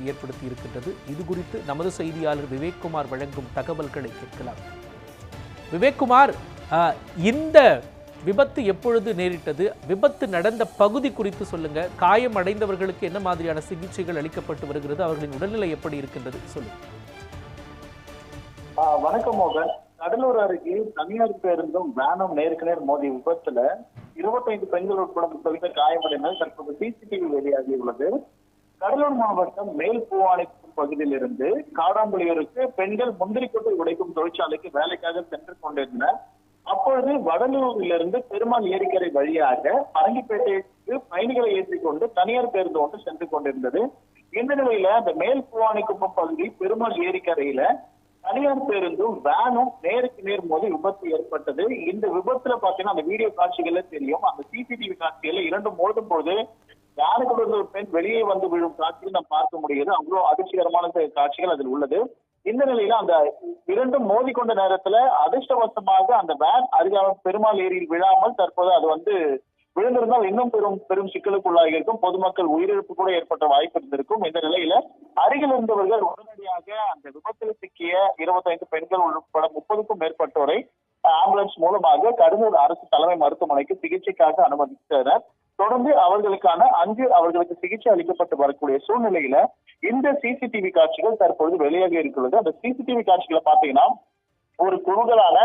ஏற்படுத்தி இருக்கின்றது. இது குறித்து நமது செய்தியாளர் விவேக்குமார் வழங்கும் தகவல்களை கேட்கலாம். விவேக்குமார் ஆஹ், இந்த விபத்து எப்பொழுது நேரிட்டது? விபத்து நடந்த பகுதி குறித்து சொல்லுங்க. காயம் அடைந்தவர்களுக்கு என்ன மாதிரியான சிகிச்சைகள் அளிக்கப்பட்டு வருகிறது? அவர்களின் உடல்நிலை எப்படி இருக்கின்றது? சொல்லுங்க. வணக்கம் மோகன். கடலூர் அருகே தனியார் பேருந்தும் வேனும் நேருக்கு நேர் மோதி விபத்துல இருபத்தைந்து பெண்கள் உட்பட முப்பது காயமடைந்தது தற்போது சிசிடிவி வெளியாகியுள்ளது கடலூர் மாவட்டம் மேல் பூவானைக்கும் பகுதியில் இருந்து காடாம்புலியூருக்கு பெண்கள் முந்திரிக்கொட்டை உடைக்கும் தொழிற்சாலைக்கு வேலைக்காக சென்று கொண்டிருந்தனர். அப்பொழுது வடலூரிலிருந்து பெருமாள் ஏரிக்கரை வழியாக பரங்கிப்பேட்டைக்கு பயணிகளை ஏற்றிக் கொண்டு தனியார் பேருந்து ஒன்று சென்று கொண்டிருந்தது. இந்த நிலையில அந்த மேல் பூவானைக்குப்பம் பகுதி பெருமாள் ஏரிக்கரையில தனியார் பேருந்தும் வேனும் நேருக்கு நேர் மோதி விபத்து ஏற்பட்டது. இந்த விபத்துல பாத்தீங்கன்னா அந்த வீடியோ காட்சிகள்ல தெரியும். அந்த சிசிடிவி காட்சிகள்ல இரண்டும் மோதும் போது யாருக்கு ஒரு பெண் வெளியே வந்து விழும் காட்சியை நாம் பார்க்க முடியுது? அவ்வளவு அதிர்ச்சிகரமான காட்சிகள் அதில் உள்ளது. இந்த நிலையில அந்த இரண்டும் மோதி கொண்ட நேரத்துல அதிர்ஷ்டவசமாக அந்த வேன் அருகாமல் பெருமாள் ஏரியில் விழாமல் தற்போது அது வந்து விழுந்திருந்தால் இன்னும் பெரும் பெரும் சிக்கலுக்குள்ளாகி இருக்கும். பொதுமக்கள் உயிரிழப்பு கூட ஏற்பட்ட வாய்ப்பு இருந்திருக்கும். இந்த நிலையில அருகில் இருந்தவர்கள் உடனடியாக அந்த விபத்தில் சிக்கிய இருபத்தைந்து பெண்கள் உட்பட முப்பதுக்கும் மேற்பட்டோரை ஆம்புலன்ஸ் மூலமாக கடலூர் அரசு தலைமை மருத்துவமனைக்கு சிகிச்சைக்காக அனுமதித்தனர். தொடர்ந்து அவர்களுக்கான அங்கு அவர்களுக்கு சிகிச்சை அளிக்கப்பட்டு வரக்கூடிய சூழ்நிலையில இந்த சிசிடிவி காட்சிகள் தற்பொழுது வெளியாக இருக்கிறது. அந்த சிசிடிவி காட்சிகளை பாத்தீங்கன்னா ஒரு குழுக்களான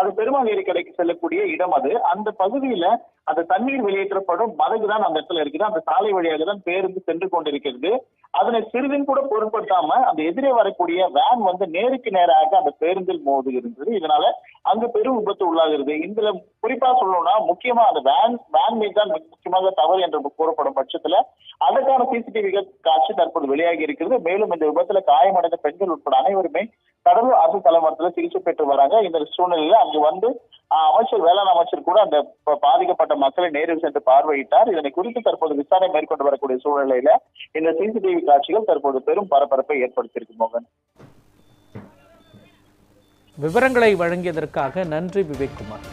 அது பெருமாள் கடைக்கு செல்லக்கூடிய இடம் அது. அந்த பகுதியில அந்த தண்ணீர் வெளியேற்றப்படும் மதகு தான் அந்த இடத்துல இருக்குது. அந்த சாலை வழியாக தான் பேருந்து சென்று கொண்டிருக்கிறது. அதனை சிறிதும் கூட பொருட்படுத்தாம அந்த எதிரே வரக்கூடிய வேன் வந்து நேருக்கு நேராக அந்த பேருந்தில் மோது இருந்தது இதனால அங்கு பெரும் விபத்து உள்ளாகிறது. இதுல குறிப்பா சொல்லணும்னா முக்கியமா அந்த வேன் வேன் மீது தான் முக்கியமாக தவறு என்று கூறப்படும் பட்சத்துல அதற்கான சிசிடிவி காட்சி தற்போது வெளியாகி இருக்கிறது. மேலும் இந்த விபத்துல காயமடைந்த பெண்கள் உட்பட அனைவருமே கடலூர் அரசு தலைமரத்துல சிகிச்சை பெற்று வராங்க. இந்த சூழ்நிலையில அங்கு வந்து அமைச்சர் வேளாண் அமைச்சர் கூட அந்த பாதிக்கப்பட்ட மக்களை நேரில் சென்று பார்வையிட்டார். இதனை குறித்து தற்போது விசாரணை மேற்கொண்டு வரக்கூடிய சூழ்நிலையில இந்த சிசிடிவி காட்சிகள் தற்போது பெரும் பரபரப்பை ஏற்படுத்தியிருக்கு மோகன். விவரங்களை வழங்கியதற்காக நன்றி விவேக்குமார்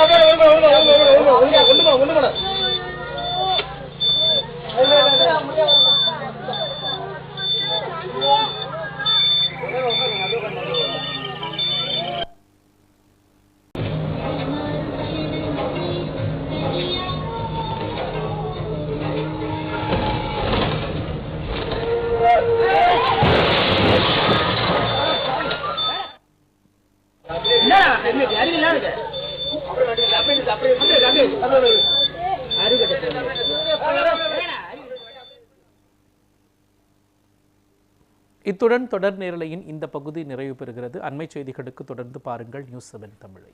ஒன்று ஒன்று ஒன்று ஒன்று ஒன்று இத்துடன் தொடர் நேரலையின் இந்த பகுதி நிறைவு பெறுகிறது. அண்மை செய்திகளுக்கு தொடர்ந்து பாருங்கள். நியூஸ் செவன் தமிழை.